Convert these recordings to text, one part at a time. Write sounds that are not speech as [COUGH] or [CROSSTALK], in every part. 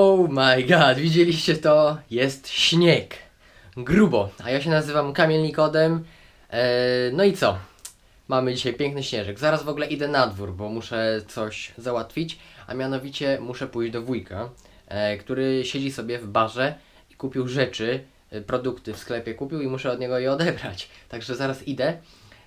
Oh my god, widzieliście to? Jest śnieg. Grubo. A ja się nazywam Kamil Nikodem. Eee, no i co? Mamy dzisiaj piękny śnieżek. Zaraz w ogóle idę na dwór, bo muszę coś załatwić. A mianowicie muszę pójść do wujka, e, który siedzi sobie w barze i kupił rzeczy, e, produkty w sklepie kupił i muszę od niego je odebrać. Także zaraz idę.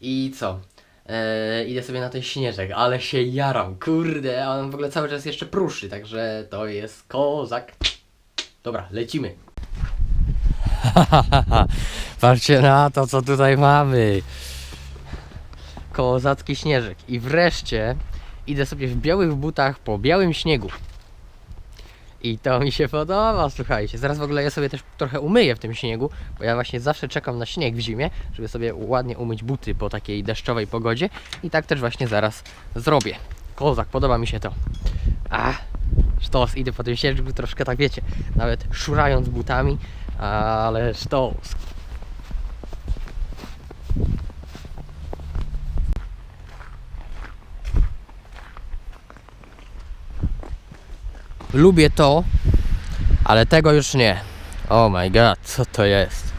I co? Eee, idę sobie na ten śnieżek, ale się jaram, kurde, a on w ogóle cały czas jeszcze pruszy, także to jest kozak. Dobra, lecimy. [LAUGHS] Patrzcie na to, co tutaj mamy. Kozacki śnieżek. I wreszcie idę sobie w białych butach po białym śniegu. I to mi się podoba, słuchajcie. Zaraz w ogóle ja sobie też trochę umyję w tym śniegu, bo ja właśnie zawsze czekam na śnieg w zimie, żeby sobie ładnie umyć buty po takiej deszczowej pogodzie. I tak też właśnie zaraz zrobię. Kozak, podoba mi się to. A, sztos, idę po tym śnieżku troszkę tak wiecie, nawet szurając butami, ale sztos. Lubię to, ale tego już nie. Oh my god, co to jest?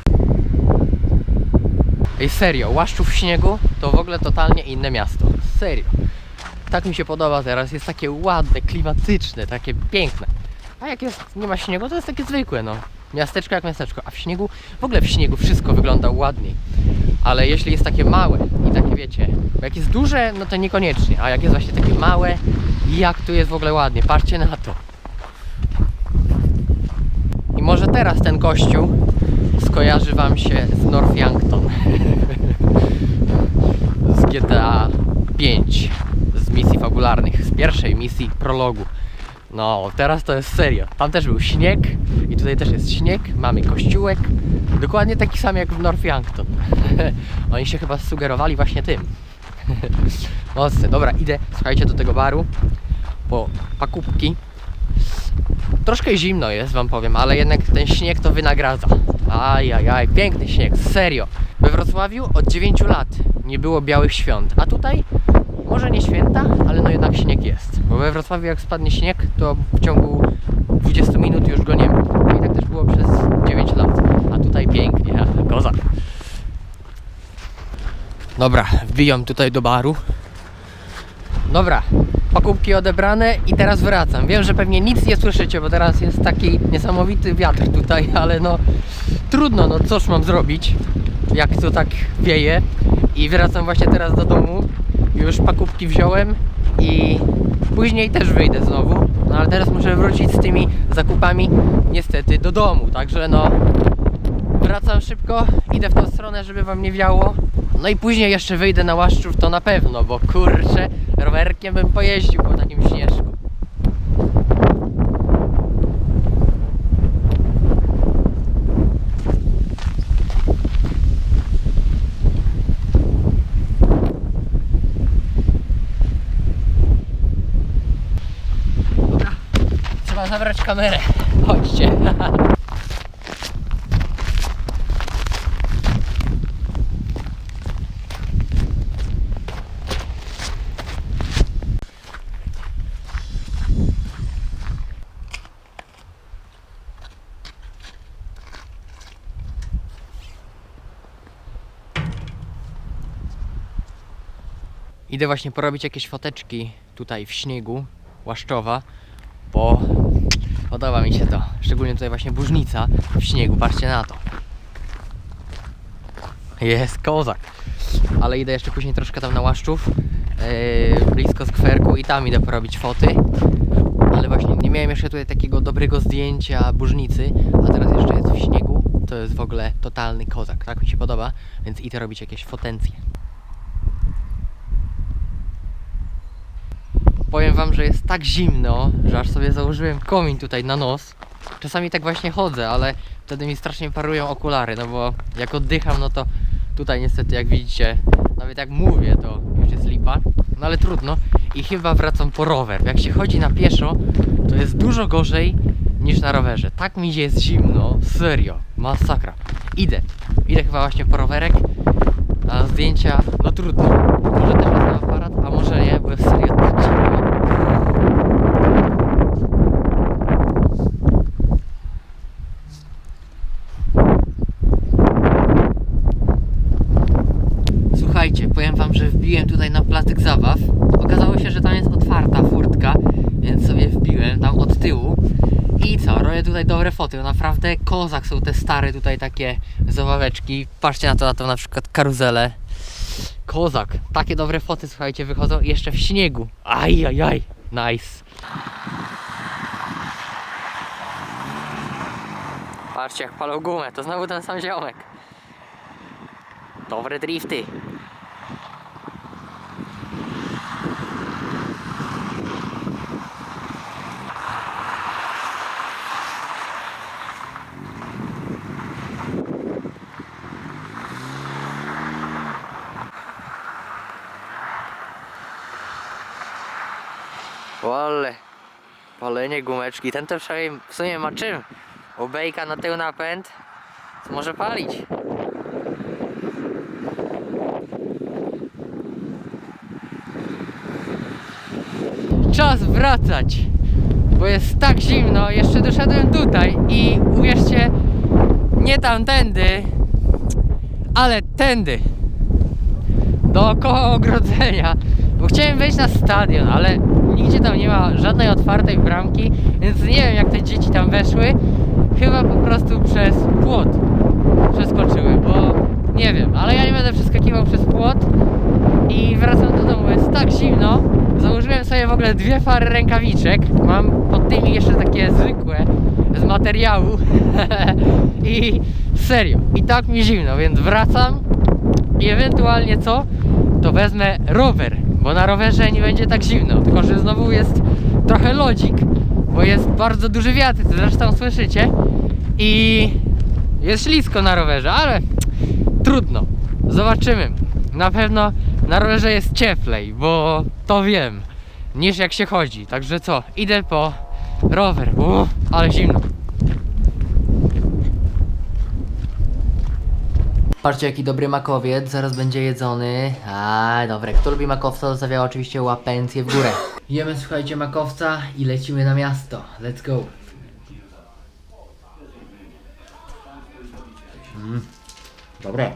Ej, serio, Łaszczów w śniegu to w ogóle totalnie inne miasto. Serio. Tak mi się podoba teraz, jest takie ładne, klimatyczne, takie piękne. A jak jest, nie ma śniegu, to jest takie zwykłe, no. Miasteczko jak miasteczko, a w śniegu, w ogóle w śniegu wszystko wygląda ładniej. Ale jeśli jest takie małe i takie wiecie, jak jest duże, no to niekoniecznie, a jak jest właśnie takie małe, jak tu jest w ogóle ładnie, patrzcie na to. I może teraz ten kościół skojarzy Wam się z Northampton. [LAUGHS] z GTA 5. Z misji fabularnych. Z pierwszej misji prologu. No, teraz to jest serio. Tam też był śnieg i tutaj też jest śnieg. Mamy kościółek. Dokładnie taki sam jak w Northampton. [LAUGHS] Oni się chyba sugerowali właśnie tym. [LAUGHS] Mocny. Dobra, idę, słuchajcie, do tego baru po pakupki. Troszkę zimno jest, wam powiem, ale jednak ten śnieg to wynagradza. Ajajaj, piękny śnieg, serio. We Wrocławiu od 9 lat nie było białych świąt, a tutaj może nie święta, ale no jednak śnieg jest. Bo we Wrocławiu jak spadnie śnieg, to w ciągu 20 minut już go nie ma. No i tak też było przez 9 lat. A tutaj pięknie, [LAUGHS] kozak. Dobra, wbijam tutaj do baru. Dobra, pakubki odebrane i teraz wracam. Wiem, że pewnie nic nie słyszycie, bo teraz jest taki niesamowity wiatr tutaj, [LAUGHS] ale no trudno, no cóż mam zrobić, jak to tak wieje. I wracam właśnie teraz do domu. Już pakubki wziąłem i później też wyjdę znowu. No ale teraz muszę wrócić z tymi zakupami niestety do domu, także no wracam szybko, idę w tą stronę, żeby wam nie wiało. No i później jeszcze wyjdę na Łaszczów, to na pewno, bo kurczę, rowerkiem bym pojeździł po takim śnieżku. Dobra, trzeba zabrać kamerę. Chodźcie. [LAUGHS] Idę właśnie porobić jakieś foteczki tutaj w śniegu Łaszczowa, bo podoba mi się to. Szczególnie tutaj właśnie burznica w śniegu, patrzcie na to. Jest kozak. Ale idę jeszcze później troszkę tam na Łaszczów, yy, blisko skwerku i tam idę porobić foty. Ale właśnie nie miałem jeszcze tutaj takiego dobrego zdjęcia burznicy, a teraz jeszcze jest w śniegu. To jest w ogóle totalny kozak, tak mi się podoba, więc idę robić jakieś fotencje. Powiem wam, że jest tak zimno, że aż sobie założyłem komin tutaj na nos. Czasami tak właśnie chodzę, ale wtedy mi strasznie parują okulary, no bo jak oddycham, no to tutaj niestety jak widzicie, nawet jak mówię, to już jest lipa. No ale trudno i chyba wracam po rower. Jak się chodzi na pieszo, to jest dużo gorzej niż na rowerze. Tak mi jest zimno, serio, masakra. Idę, idę chyba właśnie po rowerek, a zdjęcia, no trudno. Może też wezmę aparat, a może nie, bo jest serio tak. plac zabaw. Okazało się, że tam jest otwarta furtka, wbiłem tam od tyłu. I co, robię tutaj dobre foty. Naprawdę kozak są te stare tutaj takie zabaweczki. Patrzcie na to, na to na przykład karuzelę. Kozak. Takie dobre foty, słuchajcie, wychodzą jeszcze w śniegu. Aj, aj, aj. Nice. Patrzcie jak palą gumę, to znowu ten sam ziomek. Dobre drifty. Palenie gumeczki. Ten to w sumie ma czym. Obejka na tył napęd, to może palić. Czas wracać, bo jest tak zimno. Jeszcze doszedłem tutaj i uwierzcie, nie tamtędy, ale tędy dookoła ogrodzenia, bo chciałem wejść na stadion, ale nigdzie tam nie ma żadnej otwartej bramki, więc nie wiem jak te dzieci tam weszły. Chyba po prostu przez płot przeskoczyły, bo nie wiem, ale ja nie będę przeskakiwał przez płot. I wracam do domu, jest tak zimno. Założyłem sobie w ogóle dwie pary rękawiczek, mam pod tymi jeszcze takie zwykłe z materiału. [LAUGHS] I serio, i tak mi zimno, więc wracam. I ewentualnie co, to wezmę rower, bo na rowerze nie będzie tak zimno, tylko że znowu jest trochę lodzik, bo jest bardzo duży wiatr, to zresztą słyszycie i jest ślisko na rowerze, ale trudno, zobaczymy. Na pewno na rowerze jest cieplej, bo to wiem, niż jak się chodzi, także co, idę po rower, Uff, ale zimno. Patrzcie jaki dobry makowiec, zaraz będzie jedzony. A, dobre. Kto lubi makowca, zostawiał oczywiście łapencję w górę. [LAUGHS] Jemy, słuchajcie, makowca i lecimy na miasto. Let's go. Mm, dobre.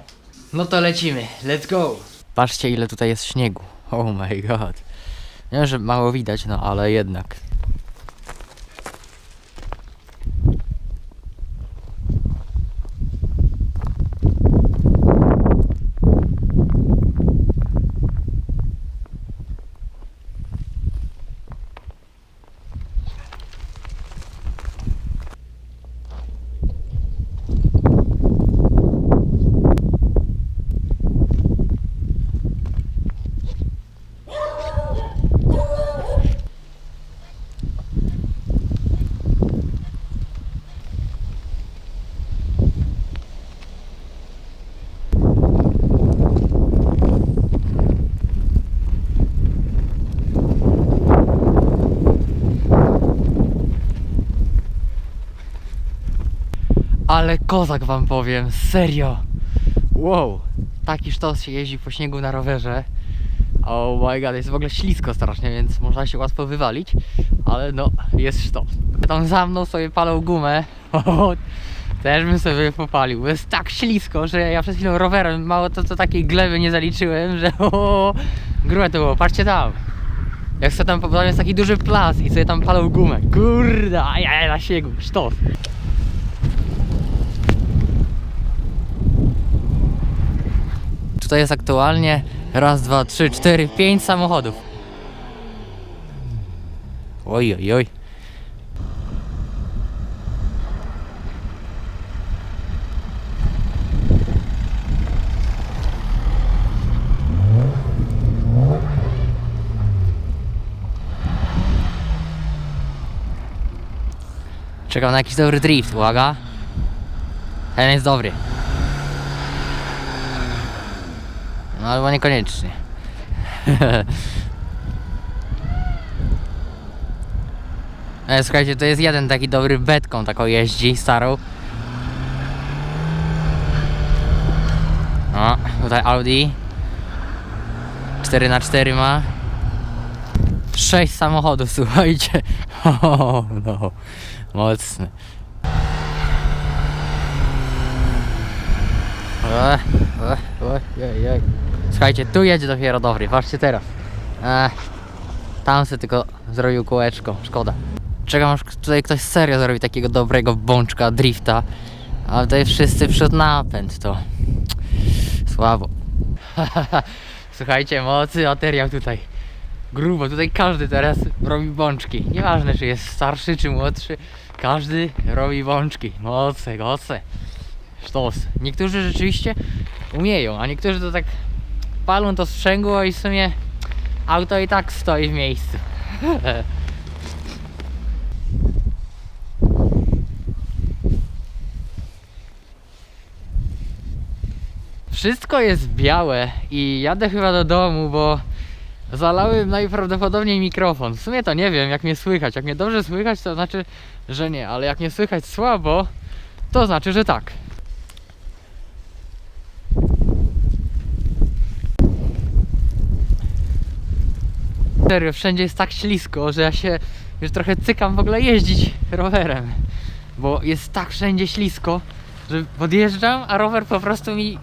No to lecimy. Let's go. Patrzcie ile tutaj jest śniegu. Oh my god. Nie wiem, że mało widać, no ale jednak. Ale kozak wam powiem, serio. Wow, taki sztos się jeździ po śniegu na rowerze. Oh my god, jest w ogóle ślisko strasznie, więc można się łatwo wywalić. Ale no, jest sztos. Tam za mną sobie palą gumę. [LAUGHS] Też bym sobie popalił, bo jest tak ślisko, że ja przez chwilę rowerem mało to, to takiej gleby nie zaliczyłem, że [LAUGHS] o, grube to było. Patrzcie tam. Jak sobie tam, tam jest taki duży plac i sobie tam palą gumę. Kurde, ajaj, na śniegu, sztos. Tutaj jest aktualnie raz, dwa, trzy, cztery, pięć samochodów. Oj, oj, oj. Czekam na jakiś dobry drift, uwaga. Ten jest dobry. No albo niekoniecznie. [LAUGHS] E, Słuchajcie, to jest jeden taki dobry betką taką jeździ, starą. O, tutaj Audi. 4 na 4 ma. 6 samochodów, [LAUGHS] słuchajcie. O, [LAUGHS] no, mocny. Ech, ech, ech, ej, ej. Słuchajcie, tu jedzie dopiero dobry, patrzcie teraz. Ech, tam se tylko zrobił kółeczko, szkoda. Czekam aż tutaj ktoś serio zrobi takiego dobrego bączka, drifta. A tutaj wszyscy przód napęd, to słabo. [LAUGHS] Słuchajcie, mocy materiał tutaj. Grubo, tutaj każdy teraz robi bączki. Nieważne czy jest starszy czy młodszy, każdy robi bączki. Moce, goce. Sztos. Niektórzy rzeczywiście umieją, a niektórzy to tak palą to sprzęgło i w sumie auto i tak stoi w miejscu. [LAUGHS] Wszystko jest białe i jadę chyba do domu, bo zalałem najprawdopodobniej mikrofon. W sumie to nie wiem, jak mnie słychać. Jak mnie dobrze słychać, to znaczy, że nie, ale jak mnie słychać słabo, to znaczy, że tak. Serio, wszędzie jest tak ślisko, że ja się już trochę cykam w ogóle jeździć rowerem. Bo jest tak wszędzie ślisko, że podjeżdżam, a rower po prostu mi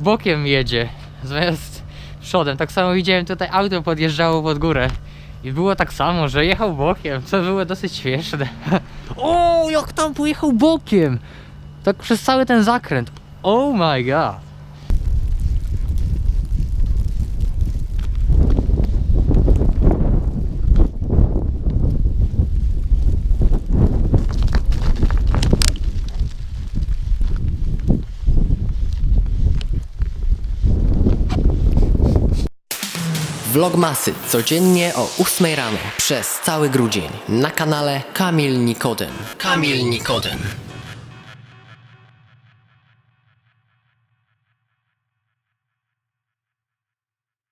bokiem jedzie, zamiast przodem. Tak samo widziałem tutaj auto podjeżdżało pod górę. I było tak samo, że jechał bokiem, co było dosyć śmieszne. [LAUGHS] o, jak tam pojechał bokiem! Tak przez cały ten zakręt. Oh my god. Vlogmasy codziennie o 8 rano przez cały grudzień na kanale Kamil Nikodem. Kamil Nikodem.